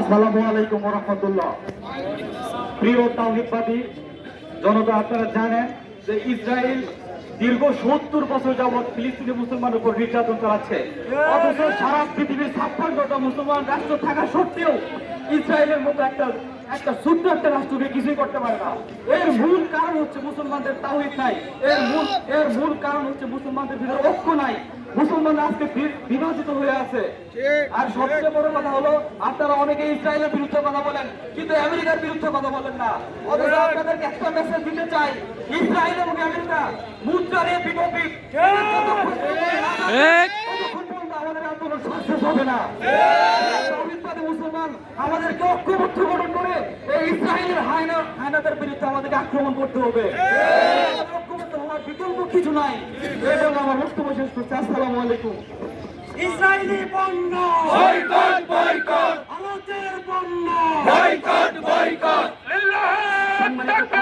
আসসালামু আলাইকুম রহমতুল্লাহ প্রিয় তাওহিদবাদী জনতা আপনারা জানেন যে ইসরায়েল দীর্ঘ সত্তর বছর যাবৎ ফিলিস্তিনি মুসলমানের উপর নির্যাতন চালাচ্ছে। অথচ সারা পৃথিবীর ছাপ্পান্নটা মুসলমান রাষ্ট্র থাকা সত্ত্বেও ইসরায়েলের মতো একটা একটা ছোট্ট একটা রাষ্ট্রকে কিছুই করতে পারে না। এর মূল কারণ হচ্ছে মুসলমানদের তাওহিদ নাই। এর মূল এর মূল কারণ হচ্ছে মুসলমানদের ভিতরে ঐক্য নাই। মুসলমান আজকে বিভাজিত হয়ে আছে। আর সবচেয়ে বড় কথা হলো আপনারা অনেকে ইসরায়েলের বিরুদ্ধে কথা বলেন কিন্তু আমেরিকার বিরুদ্ধে কথা বলেন না। অথচ আপনাদেরকে একটা মেসেজ দিতে চাই ইসরায়েল এবং আমেরিকা মুদ্রার এই বিপরীত আমাদের আন্দোলন সাকসেস হবে না। মুসলমান আমাদেরকে ঐক্যবদ্ধ গঠন করে এই ইসরায়েলের হায়না হায়নাদের বিরুদ্ধে আমাদেরকে আক্রমণ করতে হবে আমাদের ঐক্যবদ্ধ হওয়ার বিকল্প কিছু নাই। এবং আমার বক্তব্য শেষ করছি। আসসালামু আলাইকুম। ইসরায়েলি পণ্য। Boycott boycott. ভারতের পণ্য। Boycott boycott. সম্মানিত